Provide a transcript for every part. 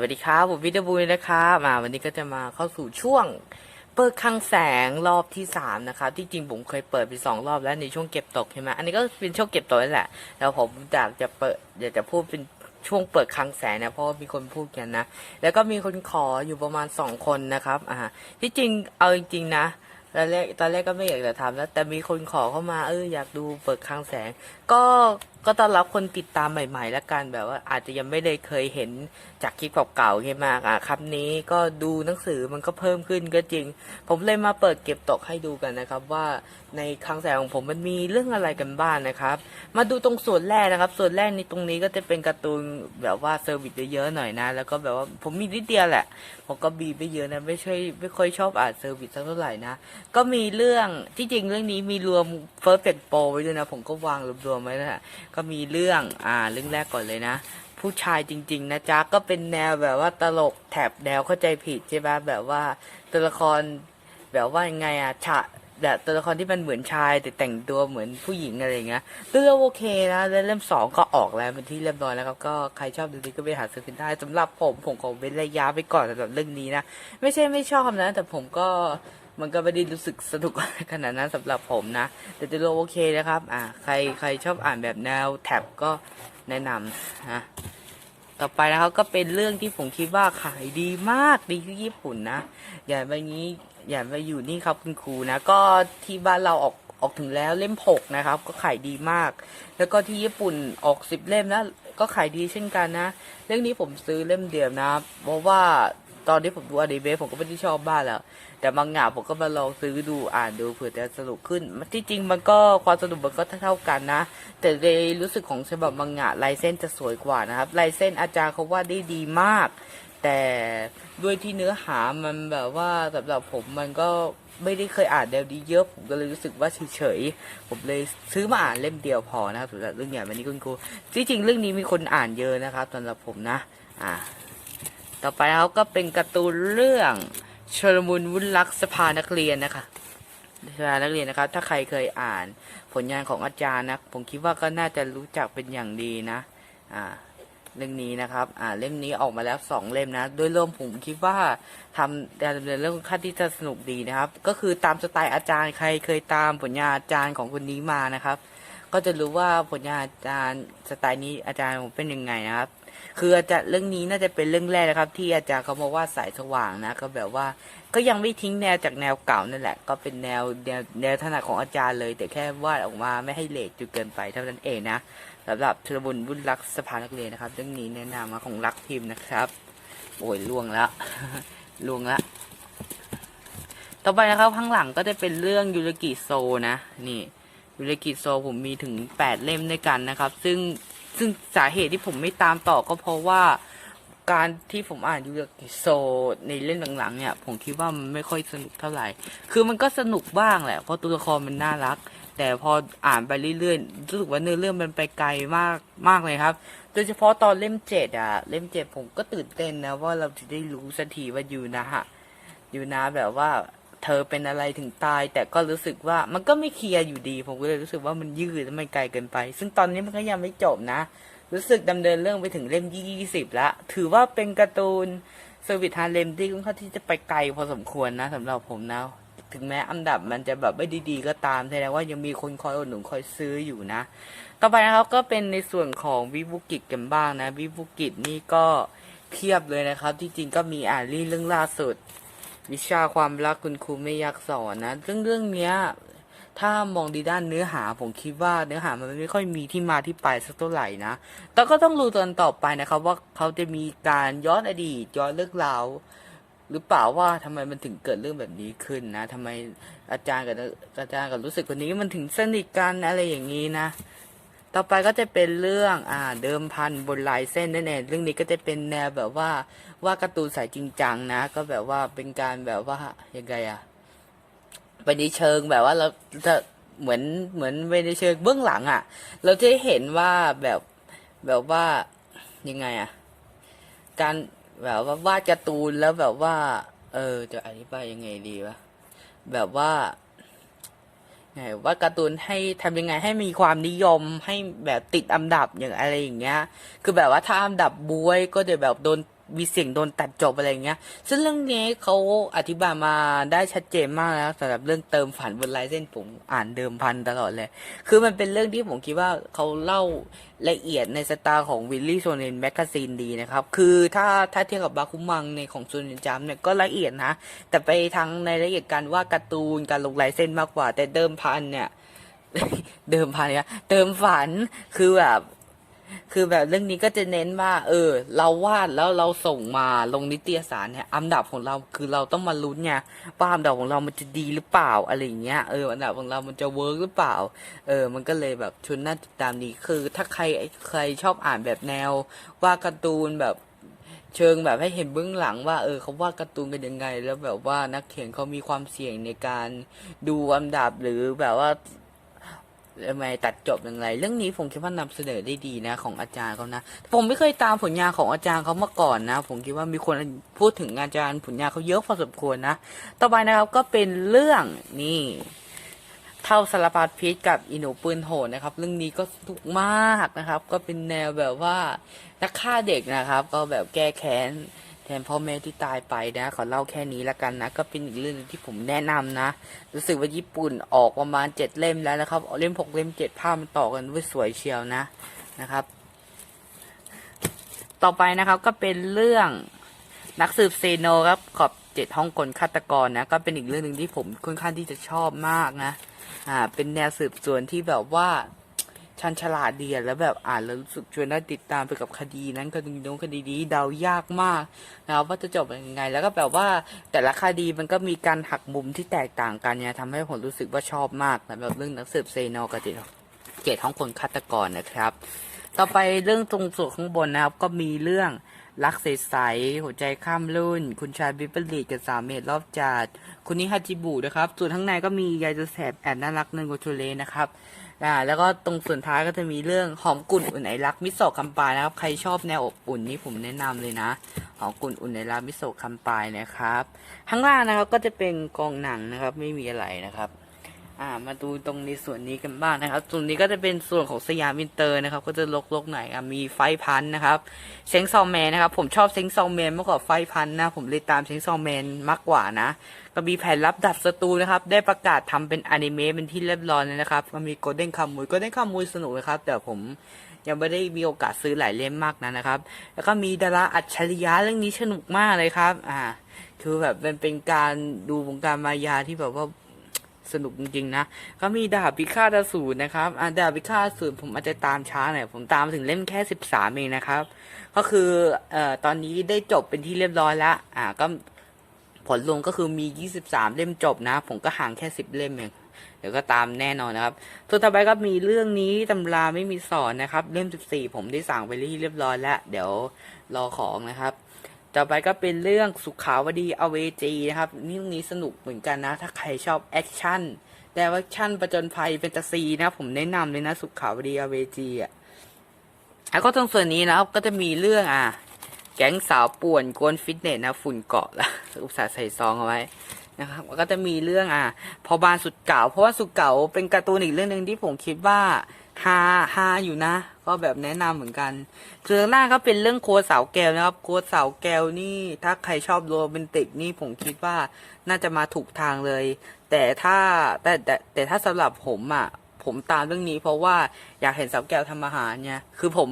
สวัสดีครับผมวิทยาบุญนะครับมาวันนี้ก็จะมาเข้าสู่ช่วง เปิดคลังแสงรอบที่สามนะครับที่จริงผมเคยเปิดไปสองรอบแล้วในช่วงเก็บตกใช่ไหมอันนี้ก็เป็นช่วงเก็บตกนั่นแหละแล้วผมอยากจะเปิดอยากจะพูดเป็นช่วงเปิดคลังแสงนะเพราะามีคนพูดกันนะ แล้วก็มีคนขออยู่ประมาณสองคนนะครับอ่าที่จริงเอาจริง ๆ นะตอนแรกตอนแรกก็ไม่อยากจะทำแล้วแต่มีคนขอเข้ามาเอออยากดูเปิดคลังแสง ก็ ก็ต้อนรับคนติดตามใหม่ๆแล้วกันแบบว่าอาจจะยังไม่ได้เคยเห็นจากคลิปเก่าๆใช่ไหมอะครับนี้ก็ดูหนังสือมันก็เพิ่มขึ้นก็จริง ผมเลยมาเปิดเก็บตกให้ดูกันนะครับ ว่าในคลังแสงของผมมันมีเรื่องอะไรกันบ้างนะครับ มาดูตรงส่วนแรกนะครับ ส่วนแรกในตรงนี้ก็จะเป็นการ์ตูนแบบว่าเซอร์วิสเยอะๆหน่อยนะ แล้วก็แบบว่าผมมีนิดเดียวแหละ ผมก็บีบไปเยอะนะไม่ใช่ไม่ค่อยชอบอ่านเซอร์วิสสักเท่าไหร่นะก็มีเรื่องที่จริงเรื่องนี้มีรวมเฟิร์สเป็ดโปไว้ด้วยนะผมก็วางรวมๆไว้นะฮะก็มีเรื่องอ่าเรื่องแรกก่อนเลยนะ ผู้ชายจริง ๆ นะจ๊ะก็เป็นแนวแบบว่าตลกแถบแนวเข้าใจผิดใช่ปะแบบว่าตัวละครแบบว่ายังไงอะฉะแบบตัวละครที่มันเหมือนชายแต่แต่งตัวเหมือนผู้หญิงอะไรอย่างเงี้ยเรื่องโอเคนะแล้วเล่มสองก็ออกแล้วเป็นที่เรียบร้อยแล้วครับก็ใครชอบดูดีก็ไปหาซื้อกันได้สำหรับผมผมขอเว้นระยะไปก่อนสำหรับเรื่องนี้นะไม่ใช่ไม่ชอบนะ แต่ผมก็ มันก็ไม่ได้รู้สึกสนุกขนาดนั้นสำหรับผมนะ แต่จะโลโอเคนะครับ อ่า ใครใครชอบอ่านแบบแนวแท็บก็แนะนำนะต่อไปนะครับก็เป็นเรื่องที่ผมคิดว่าขายดีมากดีที่ญี่ปุ่นนะ อย่าไปนี้อย่าไปอยู่นี่ครับคุณครูนะ ก็ที่บ้านเราออกออกถึงแล้วเล่มหกนะครับ ก็ขายดีมาก แล้วก็ที่ญี่ปุ่นออกสิบเล่มแล้วก็ขายดีเช่นกันนะ เรื่องนี้ผมซื้อเล่มเดียวนะ เพราะว่าตอนที่ผมดูอดีเบสผมก็ไม่ได้ชอบบ้านแล้ว แต่บางงานผมก็มาลองซื้อดูอ่านดูเผื่อจะสนุกขึ้นที่จริงมันก็ความสนุกมันก็เท่ากันนะ แต่ในรู้สึกของฉบับบางงานลายเส้นจะสวยกว่านะครับลายเส้นอาจารย์เขาว่าได้ดีมาก แต่ด้วยที่เนื้อหามันแบบว่าสำหรับผมมันก็ไม่ได้เคยอ่านแนวนี้เยอะผมก็เลยรู้สึกว่าเฉยๆผมเลยซื้อมาอ่านเล่มเดียวพอนะครับสำหรับเรื่องอย่วันนี้คุณครูที่จริงเรื่องนี้มีคนอ่านเยอะนะครับสำหรับผมนะ อ่า ต่อไปเขาก็เป็นการ์ตูนเรื่อง ชลมุนวุ่นรักสภานักเรียนนะคะสภานักเรียนนะครับ ถ้าใครเคยอ่านผลงานของอาจารย์นะผมคิดว่าก็น่าจะรู้จักเป็นอย่างดีนะอ่าเรื่องนี้นะครับ อ่า เล่มนี้ออกมาแล้วสองเล่มนะ โดยรวมผมคิดว่าทำการดำเนินเรื่องค่าที่จะสนุกดีนะครับ ก็คือตามสไตล์อาจารย์ใครเคยตามผลงานอาจารย์ของคนนี้มานะครับ ก็จะรู้ว่าผลงานอาจารย์สไตล์นี้อาจารย์ผมเป็นยังไงนะครับ คืออาจารย์เรื่องนี้น่าจะเป็นเรื่องแรกนะครับ ที่อาจารย์เขามาว่าสายสว่างนะ ก็แบบว่าก็ยังไม่ทิ้งแนวจากแนวเก่านั่นแหละ ก็เป็นแนวแนวแนวถนัดของอาจารย์เลย แต่แค่วาดออกมาไม่ให้เลทจนเกินไปเท่านั้นเองนะสำหรับชลบุญบุญรักสภานักเรียนนะครับ เรื่องนี้แนะนำมาของรักพิมพ์นะครับ โอ้ยล่วงแล้วล่วงแล้วต่อไปนะครับข้างหลังก็จะเป็นเรื่องยูรกิโซนะ นี่ยูรกิโซผมมีถึงแปดเล่มด้วยกันนะครับ ซึ่ง ซึ่งสาเหตุที่ผมไม่ตามต่อก็เพราะว่าการที่ผมอ่านยูรกิโซในเล่มหลังๆเนี่ย ผมคิดว่ามันไม่ค่อยสนุกเท่าไหร่ คือมันก็สนุกบ้างแหละ เพราะตัวละครมันน่ารัก แต่พออ่านไปเรื่อยๆ รู้สึกว่าเนื้อเรื่องมันไปไกลมากมากเลยครับ โดยเฉพาะตอนเล่มเจ็ดอะเล่มเจ็ดผมก็ตื่นเต้นนะว่าเราจะได้รู้สักทีว่ายูนะฮะยูนะแบบว่า เธอเป็นอะไรถึงตาย แต่ก็รู้สึกว่ามันก็ไม่เคลียร์อยู่ดี ผมก็เลยรู้สึกว่ามันยืดและมันไกลเกินไป ซึ่งตอนนี้มันก็ยังไม่จบนะ รู้สึกดำเนินเรื่องไปถึงเล่มยี่สิบละถือว่าเป็นการ์ตูนเซอร์วิสฮาเลมที่ค่อนข้างที่จะไปไกลพอสมควรนะสำหรับผมนะถึงแม้อันดับมันจะแบบไม่ดีๆก็ตามแสดงว่ายังมีคนคอยอุดหนุนคอยซื้ออยู่นะ ต่อไปนะครับก็เป็นในส่วนของวิบุกิจกันบ้างนะ วิบุกิจนี่ก็เพียบเลยนะครับ ที่จริงก็มีอ่านเรื่องล่าสุด วิชาความรักคุณครูไม่อยากสอนนะเรื่องเรื่องเนี้ย ถ้ามองดีด้านเนื้อหา ผมคิดว่าเนื้อหามันไม่ค่อยมีที่มาที่ไปสักเท่าไหร่นะ แต่ก็ต้องรู้ตอนต่อไปนะครับ ว่าเขาจะมีการย้อนอดีตย้อนเรื่องราวหรือเปล่าว่าทำไมมันถึงเกิดเรื่องแบบนี้ขึ้นนะทำไมอาจารย์กับอาจารย์กับรู้สึกคนนี้มันถึงสนิทกันอะไรอย่างนี้นะ ต่อไปก็จะเป็นเรื่องอ่าเดิมพันบนลายเส้นนั่นเองเรื่องนี้ก็จะเป็นแนวแบบว่าว่าการ์ตูนสายจริงจังนะ ก็แบบว่าเป็นการแบบว่ายังไงอะไปในเชิงแบบว่าเราจะเหมือนเหมือนไปในเชิงเบื้องหลังอะเราจะเห็นว่าแบบแบบว่ายังไงอะการแบบว่าวาดการ์ตูนแล้วแบบว่า เออจะอธิบายยังไงดีวะแบบว่า ไงว่าการ์ตูนให้ทำยังไงให้มีความนิยมให้แบบติดอันดับอย่างอะไรอย่างเงี้ย คือแบบว่าถ้าอันดับบวยก็จะแบบโดน มีเสียงโดนตัดจบอะไรอย่างเงี้ย ซึ่งเรื่องนี้เขาอธิบายมาได้ชัดเจนมากแล้วสำหรับเรื่องเติมฝันบนลายเส้นผมอ่านเดิมพันตลอดเลย คือมันเป็นเรื่องที่ผมคิดว่าเขาเล่าละเอียดในสไตล์ของวิลลี่โซเนนแมกกาซีนดีนะครับ คือถ้าถ้าเทียบกับบาคุมังในของโซเนนจัมเนี่ยก็ละเอียดนะ แต่ไปทางในละเอียดการว่าการ์ตูนการลงลายเส้นมากกว่า แต่เดิมพันเนี่ยเดิมพันเนี่ยเติมฝันคือแบบ คือแบบเรื่องนี้ก็จะเน้นว่า เออ เราวาดแล้วเราส่งมาลงนิตยสารเนี่ยอันดับของเราคือเราต้องมาลุ้นไงว่าอันดับของเรามันจะดีหรือเปล่าอะไรอย่างเงี้ยเอออันดับของเรามันจะเวิร์กหรือเปล่า เออ มันก็เลยแบบชวนน่าติดตามดีคือ ถ้าใครใครชอบอ่านแบบแนววาดการ์ตูนแบบเชิงแบบให้เห็นเบื้องหลังว่าเออเขาวาดการ์ตูนกันยังไง แล้วแบบว่านักเขียนเขามีความเสี่ยงในการดูอันดับหรือแบบว่า ทำไมตัดจบอย่างไร เรื่องนี้ผมคิดว่านำเสนอได้ดีนะ ของอาจารย์เขานะผมไม่เคยตามผลงานของอาจารย์เขามาก่อนนะ ผมคิดว่ามีคนพูดถึงอาจารย์ผลงานเขาเยอะพอสมควรนะ ต่อไปนะครับก็เป็นเรื่องนี่เท่าสารพัดพิษกับอีหนูปืนโหดนะครับ เรื่องนี้ก็สนุกมากนะครับ ก็เป็นแนวแบบว่านักฆ่าเด็กนะครับ ก็แบบแก้แค้น แทนพ่อแม่ที่ตายไปนะขอเล่าแค่นี้ละกันนะ ก็เป็นอีกเรื่องหนึงที่ผมแนะนำนะ รู้สึกว่าญี่ปุ่นออกประมาณเจ็ดเล่มแล้วนะครับ เล่มหกเล่มเจ็ดภาพมันต่อกันด้วยสวยเชียวนะนะครับ ต่อไปนะครับก็เป็นเรื่องนักสืบเซโนครับขอบเจ็ดห้องกลฆาตกรนะ ก็เป็นอีกเรื่องหนึ่งที่ผมค่อนข้างที่จะชอบมากนะ อ่า เป็นแนวสืบสวนที่แบบว่า ชันฉลาดดีแล้วแบบอ่านแล้วรู้สึกชวนน่าติดตามไปกับคดีนั้นคดีโน้นคดีนี้เดายากมากนะครับว่าจะจบยังไง แล้วก็แบบว่าแต่ละคดีมันก็มีการหักมุมที่แตกต่างกันเนี่ยทำให้ผมรู้สึกว่าชอบมากสำหรับเรื่องนักสืบเซโนกับเจ็ดเจ็ดห้องคนฆาตกรนะครับ ต่อไปเรื่องตรงส่วนข้างบนนะครับ ก็มีเรื่องรักใสๆหัวใจข้ามรุ่น คุณชายบิบเบิลลีกับสามเมตรรอบจาดคุณนิฮาจิบุนะครับ ส่วนข้างในก็มียายจะแสบแอนน่ารักเนินโกโชเลนะครับ นะแล้วก็ตรงส่วนท้ายก็จะมีเรื่องหอมกุ่นอุ่นไอรักมิโซะคัมปายนะครับ ใครชอบแนวอบอุ่นนี่ผมแนะนำเลยนะหอมกุ่นอุ่นไอรักมิโซะคัมปายนะครับ ข้างล่างนะครับก็จะเป็นกองหนังนะครับ ไม่มีอะไรนะครับ อ่ามาดูตรงในส่วนนี้กันบ้างนะครับ ส่วนนี้ก็จะเป็นส่วนของสยามอินเตอร์นะครับ ก็จะลกๆหน่อยอะมีไฟพันนะครับเซ็งซอมแมนนะครับ ผมชอบเซ็งซอมแมนมากกว่าไฟพันนะ ผมเลยตามเซ็งซอมแมนมากกว่านะ ก็มีแผนลับดับศัตรูนะครับ ได้ประกาศทำเป็นอนิเมะเป็นที่เรียบร้อยแล้วนะครับ ก็มีโกลเด้นคามุยโกลเด้นคามุยสนุกนะครับ แต่ผมยังไม่ได้มีโอกาสซื้อหลายเล่มมากนะนะครับ แล้วก็มีดาราอัจฉริยะเรื่องนี้สนุกมากเลยครับ อ่า คือแบบมันเป็นการดูวงการมายาที่แบบว่า สนุกจริงๆนะก็มีดาบพิฆาตอสูรนะครับอ่าดาบพิฆาตอสูรผมอาจจะตามช้าหน่อยผมตามถึงเล่มแค่สิบสามเองนะครับ ก็คือเอ่อตอนนี้ได้จบเป็นที่เรียบร้อยแล้วอ่าก็ผลรวมก็คือมียี่สิบสามเล่มจบนะ ผมก็ห่างแค่สิบเล่มเอง เดี๋ยวก็ตามแน่นอนนะครับส่วต่อไปก็มีเรื่องนี้ตำราไม่มีสอนนะครับ เล่มสิบสี่ผมได้สั่งไปเรียบร้อยแล้ว เดี๋ยวรอของนะครับ ต่อไปก็เป็นเรื่องสุขาวดีอเวจีนะครับนี่ตรงนี้สนุกเหมือนกันนะ ถ้าใครชอบแอคชั่นแต่ว่าแอคชั่นประจนภัยเป็นตาซีนะ ผมแนะนำเลยนะ สุขาวดีอเวจีอะแล้วก็ตรงส่วนนี้นะครับก็จะมีเรื่องอะ แก๊งสาวป่วนกวนฟิตเนสนะ ฝุ่นเกาะละอุตส่าห์ใส่ซองเอาไว้ นะครับก็จะมีเรื่องอะพอบานสุดเก่า เพราะว่าสุดเก่าเป็นการ์ตูนอีกเรื่องหนึ่งที่ผมคิดว่าฮาฮาอยู่นะ ก็แบบแนะนำเหมือนกันส่วนข้างหน้าก็เป็นเรื่องโครัวสาวแก้วนะครับ โครัวสาวแก้วนี่ ถ้าใครชอบโรแมนติกนี่ผมคิดว่าน่าจะมาถูกทางเลย แต่ถ้าแต่แต่แต่ถ้าสำหรับผมอะผมตามเรื่องนี้เพราะว่าอยากเห็นสาวแก้วทำอาหารเนี่ยคือผม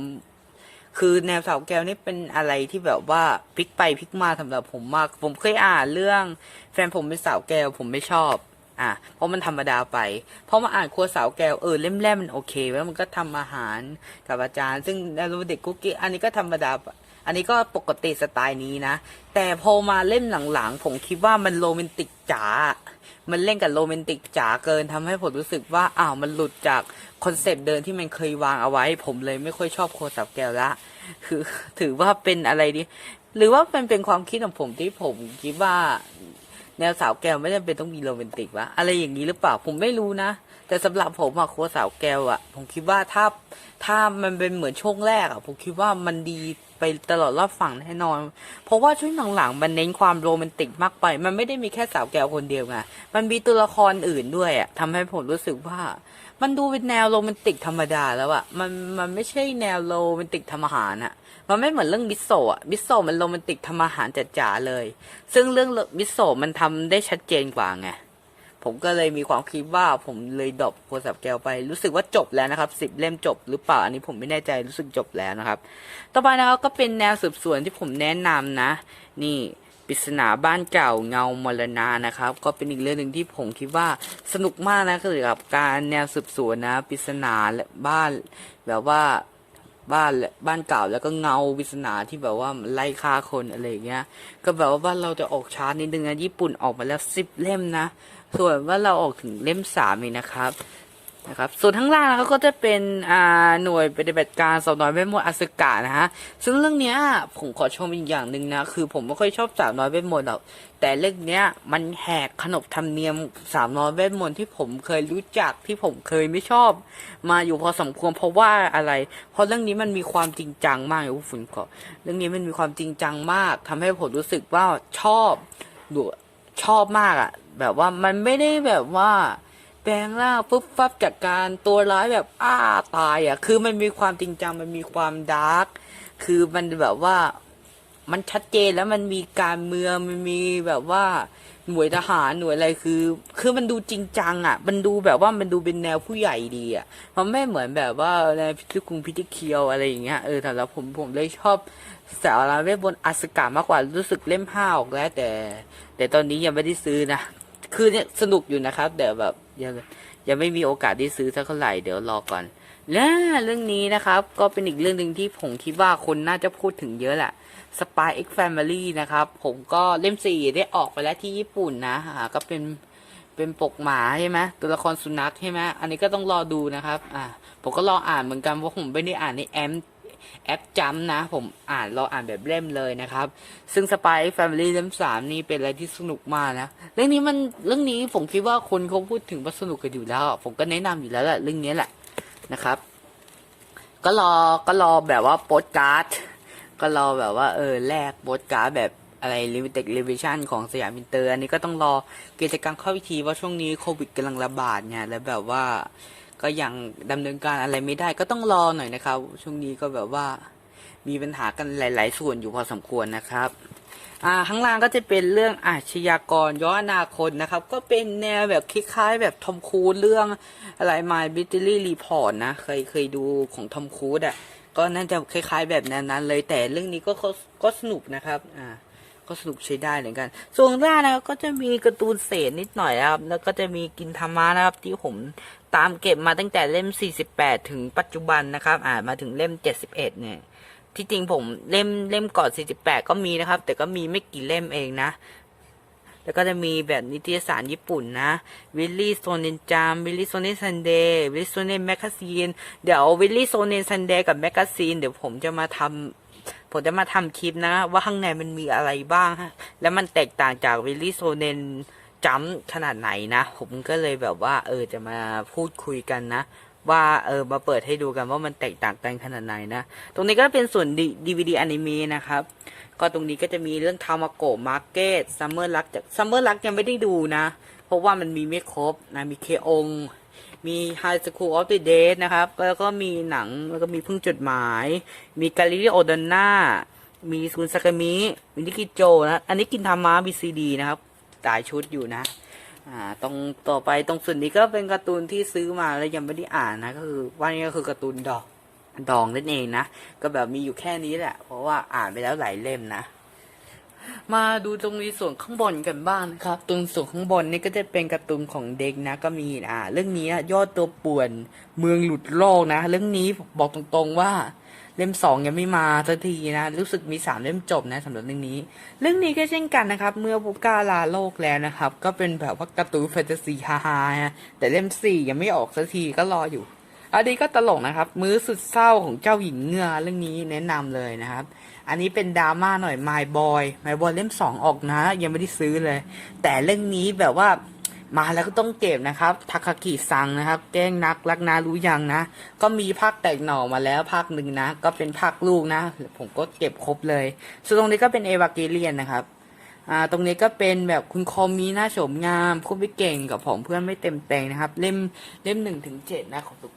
คือแนวสาวแก้วนี่เป็นอะไรที่แบบว่าพลิกไปพลิกมาสำหรับผมมาก ผมเคยอ่านเรื่อง แฟนผมเป็นสาวแก้วผมไม่ชอบ อะเพราะมันธรรมดาไปเพราะมาอ่านครัวสาวแก้วเออเล่มแรกมันโอเคแล้วมันก็ทำอาหารกับอาจารย์ ซึ่งแนวเด็กกุ๊กกิ๊กอันนี้ก็ธรรมดาอันนี้ก็ปกติสไตล์นี้นะ แต่พอมาเล่มหลังๆ ผมคิดว่ามันโรแมนติกจ๋า มันเล่นกับโรแมนติกจ๋าเกินทำให้ผมรู้สึกว่าอ้าวมันหลุดจากคอนเซปต์เดิมที่มันเคยวางเอาไว้ ผมเลยไม่ค่อยชอบโคสับแก้วละคือถือว่าเป็นอะไรดี หรือว่ามันเป็นความคิดของผมที่ผมคิดว่าแนวสาวแก้วไม่จำเป็นต้องมีโรแมนติกวะอะไรอย่างนี้หรือเปล่าผมไม่รู้นะ แต่สำหรับผมอะครัวสาวแก้วอะผมคิดว่าถ้าถ้ามันเป็นเหมือนช่วงแรกอะผมคิดว่ามันดี ไปตลอดรอบฝั่งแน่นอน เพราะว่าช่วงหลังๆมันเน้นความโรแมนติกมากไป มันไม่ได้มีแค่สาวแก้วคนเดียวไงมันมีตัวละครอื่นด้วยอะทำให้ผมรู้สึกว่า มันดูเป็นแนวโรแมนติกธรรมดาแล้วอะมันมันไม่ใช่แนวโรแมนติกทำอาหารอะมันไม่เหมือนเรื่องมิโซะมิโซะมันโรแมนติกทำอาหารจ๋าๆเลย ซึ่งเรื่องมิโซะมันทำได้ชัดเจนกว่าไง ผมก็เลยมีความคิดว่าผมเลยดรอปโทรศัพท์แก้วไป รู้สึกว่าจบแล้วนะครับสิบเล่มจบหรือเปล่าอันนี้ผมไม่แน่ใจรู้สึกจบแล้วนะครับ ต่อไปนะครับก็เป็นแนวสืบสวนที่ผมแนะนำนะ นี่ปริศนาบ้านเก่าเงามรณานะครับ ก็เป็นอีกเรื่องหนึ่งที่ผมคิดว่าสนุกมากนะเกี่ยวกับการแนวสืบสวนนะปริศนาและบ้านแบบว่าบ้านและบ้านเก่าแล้วก็เงาปริศนาที่แบบว่าไล่ฆ่าคนอะไรอย่างเงี้ย ก็แบบว่าบ้านเราจะออกช้านิดนึงนะญี่ปุ่นออกมาแล้วสิบเล่มนะ ส่วนว่าเราออกถึงเล่มสามเองนะครับนะครับ ส่วนข้างล่างนะครับก็จะเป็นอ่าหน่วยปฏิบัติการสาวน้อยเวทมนต์อสึกะนะฮะซึ่งเรื่องเนี้ยผมขอชมอีกอย่างหนึ่งนะ คือผมไม่ค่อยชอบสาวน้อยเวทมนต์หรอกแต่เรื่องเนี้ยมันแหกขนบธรรมเนียมสาวน้อยเวทมนต์ที่ผมเคยรู้จักที่ผมเคยไม่ชอบ มาอยู่พอสมควรเพราะว่าอะไร เพราะเรื่องนี้มันมีความจริงจังมากอยู่ฝุ่นก็เรื่องนี้มันมีความจริงจังมากทำให้ผมรู้สึกว่าชอบดู ชอบมากอะแบบว่ามันไม่ได้แบบว่าแปลงร่างปุ๊บปั๊บจากการตัวร้ายแบบอ้าตายอะคือมันมีความจริงจังมันมีความดาร์กคือมันแบบว่ามันชัดเจนแล้วมันมีการเมืองมันมีแบบว่า หน่วยทหารหน่วยอะไรคือ คือมันดูจริงจังอะ มันดูแบบว่ามันดูเป็นแนวผู้ใหญ่ดีอะมันไม่เหมือนแบบว่าในพิธีกรุงพิธีเคียวอะไรอย่างเงี้ยเออแต่แล้วผมผมเลยชอบสาราเวทบนต์อสกามากกว่ารู้สึกเล่มห้าออกแล้วแต่ แต่ตอนนี้ยังไม่ได้ซื้อนะคือเนี่ยสนุกอยู่นะครับแต่แบบยังยังไม่มีโอกาสได้ซื้อสักเท่าไหร่เดี๋ยวรอก่อน และเรื่องนี้นะครับ ก็เป็นอีกเรื่องหนึ่งที่ผมคิดว่าคนน่าจะพูดถึงเยอะแหละ Spy X Family นะครับ ผมก็เล่มสี่ได้ออกไปแล้วที่ญี่ปุ่นนะอ่าก็เป็นเป็นปกหมาใช่ไหมตัวละครสุนัขใช่ไหมอันนี้ก็ต้องรอดูนะครับ อ่า ผมก็รออ่านเหมือนกันเพราะผมไม่ได้อ่านในแอมแอปจัมนะ ผมอ่านรออ่านแบบเล่มเลยนะครับ ซึ่ง Spy X Family เล่มสามนี่เป็นอะไรที่สนุกมากนะ เรื่องนี้มันเรื่องนี้ผมคิดว่าคนเขาพูดถึงว่าสนุกกันอยู่แล้ว ผมก็แนะนำอยู่แล้วแหละเรื่องนี้แหละ นะครับ ก็รอก็รอแบบว่าโปสการ์ด ก็รอแบบว่าเออแลกโปสการ์ดแบบอะไรลิมิเต็ดลิเวชันของสยามอินเตอร์อันนี้ก็ต้องรอกิจกรรมเข้าพิธีว่าช่วงนี้โควิดกำลังระบาดเนี่ยแล้วแบบว่าก็ยังดำเนินการอะไรไม่ได้ก็ต้องรอหน่อยนะครับ ช่วงนี้ก็แบบว่ามีปัญหากันหลาย ๆ ส่วนอยู่พอสมควรนะครับ อ่าข้างล่างก็จะเป็นเรื่องอาชญากรย้อนอนาคตนะครับ ก็เป็นแนวแบบคล้ายๆแบบทอมครูซเรื่องอะไรมาบิตเตอรี่รีพอร์ตนะ เคยเคยดูของทอมครูซอะก็น่าจะคล้าย ๆ แบบนั้นเลยแต่เรื่องนี้ก็ก็สนุกนะครับอ่าก็สนุกใช้ได้เหมือนกัน ส่วนหน้านะครับก็จะมีการ์ตูนเศษนิดหน่อยนะครับ แล้วก็จะมีกินธรรมะนะครับ ที่ผมตามเก็บมาตั้งแต่เล่ม 48 ถึงปัจจุบันนะครับ อ่ามาถึงเล่ม 71 เนี่ย ที่จริงผมเล่มเล่มก่อน 48 ก็มีนะครับ แต่ก็มีไม่กี่เล่มเองนะ แล้วก็จะมีแบบนิตยสารญี่ปุ่นนะวิลลี่โซเนนจามวิลลี่โซเนนซันเดย์วิลลี่โซเนนแมกกาซีนเดี๋ยววิลลี่โซเนนซันเดย์กับแมกกาซีนเดี๋ยวผมจะมาทำผมจะมาทำคลิปนะ ว่าข้างในมันมีอะไรบ้าง แล้วมันแตกต่างจากวิลลี่โซเนนจัมขนาดไหนนะ ผมก็เลยแบบว่า เออจะมาพูดคุยกันนะ ว่าเออมาเปิดให้ดูกันว่ามันแตกต่างกันขนาดไหนนะ ตรงนี้ก็เป็นส่วนดีวีดีอนิเมะนะครับ ก็ตรงนี้ก็จะมีเรื่องทามาโกะมาร์เก็ตซัมเมอร์ลักจากซัมเมอร์ลักยังไม่ได้ดูนะ เพราะว่ามันมีไม่ครบนะมีเคองมีไฮสคูลออฟเดอะเดนะครับ แล้วก็มีหนัง แล้วก็มีพึ่งจดหมาย มีกาลิเลโอดอนน่ามีซุนซากามิ มินิกิโจนะ อันนี้กินทามาบีซีดีนะครับหลายชุดอยู่นะ อ่าตรงต่อไปตรงส่วนนี้ก็เป็นการ์ตูนที่ซื้อมาแล้วยังไม่ได้อ่านนะก็คือว่านี่ก็คือการ์ตูนดอกดองนั่นเองนะก็แบบมีอยู่แค่นี้แหละ เพราะว่าอ่านไปแล้วหลายเล่มนะ มาดูตรงนี้ส่วนข้างบนกันบ้างนะครับตรงส่วนข้างบนนี่ก็จะเป็นการ์ตูนของเด็กนะ ก็มีอ่า เรื่องนี้ยอดตัวป่วนเมืองหลุดโลกนะ เรื่องนี้บอกตรงๆว่า เล่มสองยังไม่มาสักทีนะ รู้สึกมีสามเล่มจบนะสำหรับเรื่องนี้ เรื่องนี้ก็เช่นกันนะครับ เมื่อบุกาลาโลกแล้วนะครับ ก็เป็นแบบว่าการ์ตูนแฟนตาซีฮาๆนะแต่เล่มสี่ยังไม่ออกสักทีก็รออยู่อันนี้ก็ตลกนะครับ มื้อสุดเศร้าของเจ้าหญิงเงือเรื่องนี้แนะนำเลยนะครับ อันนี้เป็นดราม่าหน่อย My Boy My Boy เล่มสองออกนะ ยังไม่ได้ซื้อเลย แต่เรื่องนี้แบบว่า มาแล้วก็ต้องเก็บนะครับทาคากิซังนะครับ แกล้งนักรักนารู้ยังนะ ก็มีภาคแตกหน่อมาแล้วภาคหนึ่งนะ ก็เป็นภาคลูกนะ ผมก็เก็บครบเลย ส่วนตรงนี้ก็เป็นเอวาเกเลียนนะครับอ่าตรงนี้ก็เป็นแบบคุณคอมมีหน้าโฉมงามคุณไม่เก่งกับผมเพื่อนไม่เต็มเต็งนะครับ เล่มเล่มหนึ่งถึงเจ็ดนะของทุก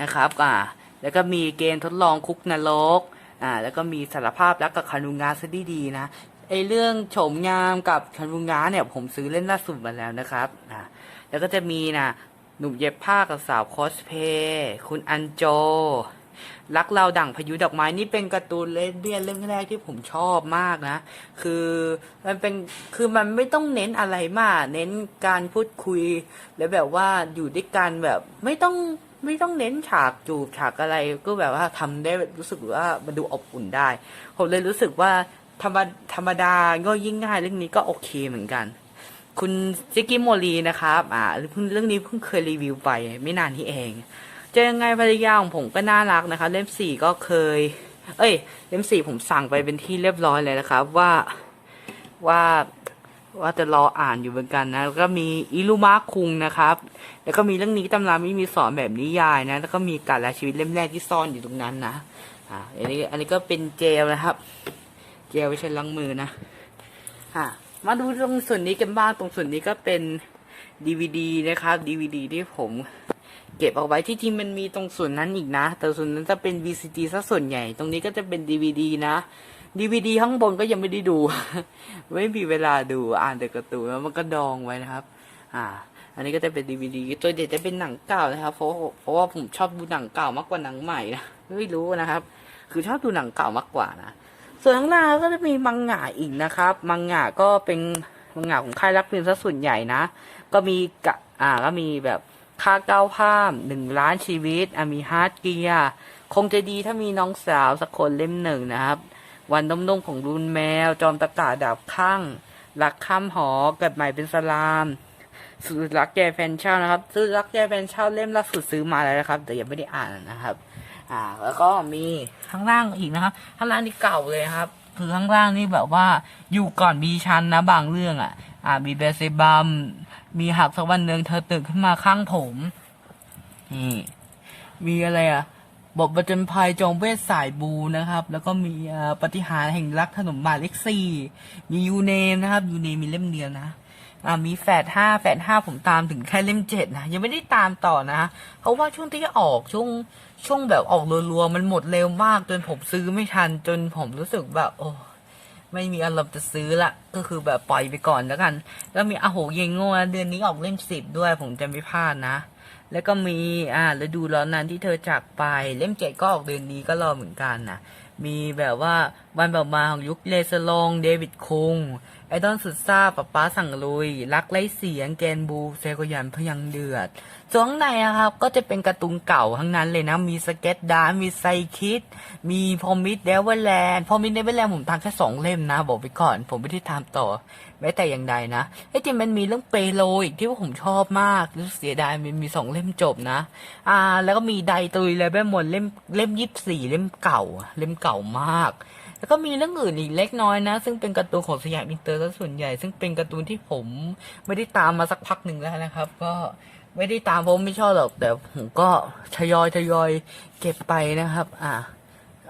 นะครับอ่าแล้วก็มีเกณฑ์ทดลองคุกนรกอ่าแล้วก็มีสารภาพรักกับคานุงาซะดีๆนะ ไอเรื่องโฉมงามกับคานุงงาเนี่ยผมซื้อเล่นล่าสุดมาแล้วนะครับอ่าแล้วก็จะมีนะหนุ่มเย็บผ้ากับสาวคอสเพย์คุณอันโจ รักเราดั่งพายุดอกไม้นี่เป็นการ์ตูนเลสเบี้ยนเรื่องแรกที่ผมชอบมากนะ คือมันเป็นคือมันไม่ต้องเน้นอะไรมาก เน้นการพูดคุย แล้วแบบว่าอยู่ด้วยกันแบบไม่ต้องไม่ต้องเน้นฉากจูบฉากอะไรก็แบบว่าทำได้รู้สึกว่ามันดูอบอุ่นได้ ผมเลยรู้สึกว่า ธรรมธรรมดาก็ยิ่งง่ายเรื่องนี้ก็โอเคเหมือนกัน คุณซิกกี้โมลีนะครับอ่าเรื่องนี้เพิ่งเคยรีวิวไปไม่นานที่เอง เจอยังไงภรรยาของผมก็น่ารักนะคะ เล่มสี่ก็เคย เอ้ย เล่มสี่ผมสั่งไปเป็นที่เรียบร้อยเลยนะครับ ว่าว่าว่าจะรออ่านอยู่เหมือนกันนะ แล้วก็มีอิรุมะคุงนะครับ แล้วก็มีเรื่องนี้ตำราไม่มีสอนแบบนิยายนะ แล้วก็มีการละชีวิตเล่มแรกที่ซ่อนอยู่ตรงนั้นนะ อ่า อันนี้ อันนี้ก็เป็นเจลนะครับ เจลไว้ใช้ล้างมือนะอะมาดูตรงส่วนนี้กันบ้างตรงส่วนนี้ก็เป็นดีวดีนะครับดีวดีที่ผมเก็บเอาไว้ที่จริงมันมีตรงส่วนนั้นอีกนะ แต่ส่วนนั้นจะเป็น VCD ซะส่วนใหญ่ ตรงนี้ก็จะเป็น DVD นะ DVD ข้างบนก็ยังไม่ได้ดู ไม่มีเวลาดูอ่านแต่การ์ตูนแล้วมันก็ดองไว้นะครับ อ่า อันนี้ก็จะเป็น DVD ตัวเด็ดจะเป็นหนังเก่านะครับ เพราะเพราะว่าผมชอบดูหนังเก่ามากกว่าหนังใหม่นะไม่รู้นะครับ คือชอบดูหนังเก่ามากกว่านะ ส่วนข้างหน้าก็จะมีมังงะอีกนะครับ มังงะก็เป็นมังงะของค่ายรักพิมพ์ซะส่วนใหญ่นะ ก็มีกะอ่าก็มีแบบค่าเก้าภาพหนึ่งล้านชีวิตอะมีฮาร์ดเกียร์คงจะดีถ้ามีน้องสาวสักคนเล่มหนึ่งนะครับ วันนุ่มๆของรุนแมว จอมตะกาดาบข้างรักข้ามหอเกิดใหม่เป็นสลามสุดรักแกแฟนเช่านะครับสุดรักแกแฟนเช่าเล่มล่าสุดซื้อมาแล้วนะครับ แต่ยังไม่ได้อ่านนะครับ อ่า แล้วก็มีข้างล่างอีกนะครับข้างล่างนี่เก่าเลยครับ คือข้างล่างนี่แบบว่าอยู่ก่อนมีชันนะบางเรื่องอะ อ่ามีเบเซบัมมีหักสักวันหนึ่งเธอตื่นขึ้นมาข้างผมนี่มีอะไรอะบทประจนภัยจงเวทสายบูนะครับ แล้วก็มีปฏิหารแห่งรักถนนบาทเล็กซี่มียูเนมนะครับยูเนมมีเล่มเดียวนะอ่ามีแฟดห้าแฟดห้าผมตามถึงแค่เล่มเจ็ดนะ ยังไม่ได้ตามต่อนะ เพราะว่าช่วงที่ออกช่วง ช่วงแบบออกรัวๆมันหมดเร็วมาก จนผมซื้อไม่ทัน จนผมรู้สึกแบบโอ้ไม่มีอารมณ์จะซื้อละก็คือแบบปล่อยไปก่อนแล้วกัน แล้วมีอาโหเยงโง่เดือนนี้ออกเล่มสิบด้วยผมจะไม่พลาดนะ แล้วก็มีอ่าฤดูร้อนนั้นที่เธอจากไป เล่มเจ็ดก็ออกเดือนนี้ก็รอเหมือนกันนะมีแบบว่า วันแบบมาของยุคเลสลองเดวิดคงไอดอนสุดซ่าป๊าป๊าสั่งลุย รักไร้เสียงแกนบูเซโกยันพยังเดือดส่วนข้างในอะครับ ก็จะเป็นการ์ตูนเก่าทั้งนั้นเลยนะ มีสเก็ตดามีไซคิด มีพอมิดเดวแลนด์พอมิดเดวแลนด์ผมทำแค่สองเล่มนะ บอกไปก่อน ผมไม่ได้ทำต่อ แม้แต่อย่างใดนะไอจริงมันมีเรื่องเปโลอีกที่ผมชอบมากรู้เสียดายมันมีสองเล่มจบนะ อ่า แล้วก็มีไดตุยเลยไปหมดเล่มเล่มยี่สี่เล่มเก่า เล่มเก่ามาก แล้วก็มีเรื่องอื่นอีกเล็กน้อยนะ ซึ่งเป็นการ์ตูนของสยามอินเตอร์ซะส่วนใหญ่ ซึ่งเป็นการ์ตูนที่ผมไม่ได้ตามมาสักพักหนึ่งแล้วนะครับ ก็ไม่ได้ตามเพราะไม่ชอบหรอก แต่ผมก็ทยอยทยอยเก็บไปนะครับ อ่า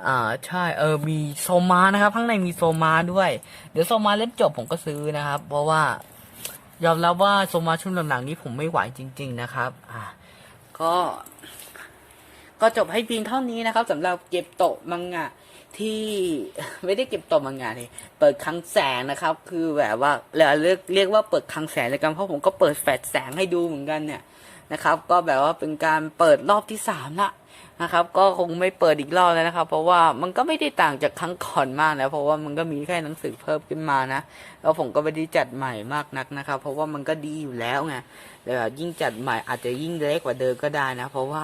อ่าใช่เออมีโซมานะครับ ข้างในมีโซมาด้วย เดี๋ยวโซมาเล่มจบผมก็ซื้อนะครับ เพราะว่ายอมรับว่าโซมาช่วงหลังๆนี้ผมไม่ไหวจริง ๆ นะครับ อ่าก็ ก็จบให้เพียงเท่านี้นะครับสำหรับเก็บโตะมังงะที่ไม่ได้เก็บโตะมังงะเลยเปิดครั้งแสงนะครับ คือแบบว่าเรียกเรียกเรียกว่าเปิดครั้งแสงเลยกันเพราะผมก็เปิดแฟลชแสงให้ดูเหมือนกันเนี่ยนะครับ ก็แบบว่าเป็นการเปิดรอบที่สามละ นะครับ ก็คงไม่เปิดอีกรอบแล้วนะครับ เพราะว่ามันก็ไม่ได้ต่างจากครั้งก่อนมากนะเพราะว่ามันก็มีแค่หนังสือเพิ่มขึ้นมานะแล้วผมก็ไม่ได้จัดใหม่มากนักนะครับ เพราะว่ามันก็ดีอยู่แล้วไงแต่ยิ่งจัดใหม่อาจจะยิ่งเล็กกว่าเดิมก็ได้นะ เพราะว่า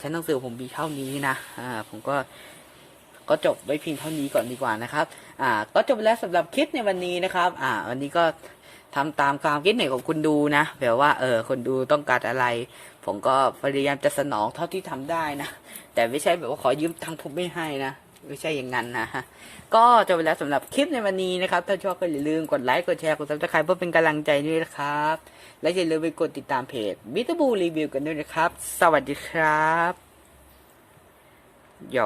ชั้นหนังสือผมมีเท่านี้นะอ่าผมก็ก็จบไว้เพียงเท่านี้ก่อนดีกว่านะครับ อ่า ก็จบแล้วสำหรับคลิปในวันนี้นะครับ อ่า วันนี้ก็ ทำตามความคิดเห็นของคุณดูนะแบบว่า เออ คนดูต้องการอะไร ผมก็พยายามจะสนองเท่าที่ทำได้นะ แต่ไม่ใช่แบบว่าขอยืมตังค์ผมไม่ให้นะไม่ใช่อย่างนั้นนะฮะก็จบไปแล้วสำหรับคลิปในวันนี้นะครับ ถ้าชอบก็อย่าลืมกดไลค์ กดแชร์ กดซับสไครป์เพื่อเป็นกำลังใจด้วยนะครับ และอย่าลืมไปกดติดตามเพจบิทบูรีวิวกันด้วยนะครับ สวัสดีครับโย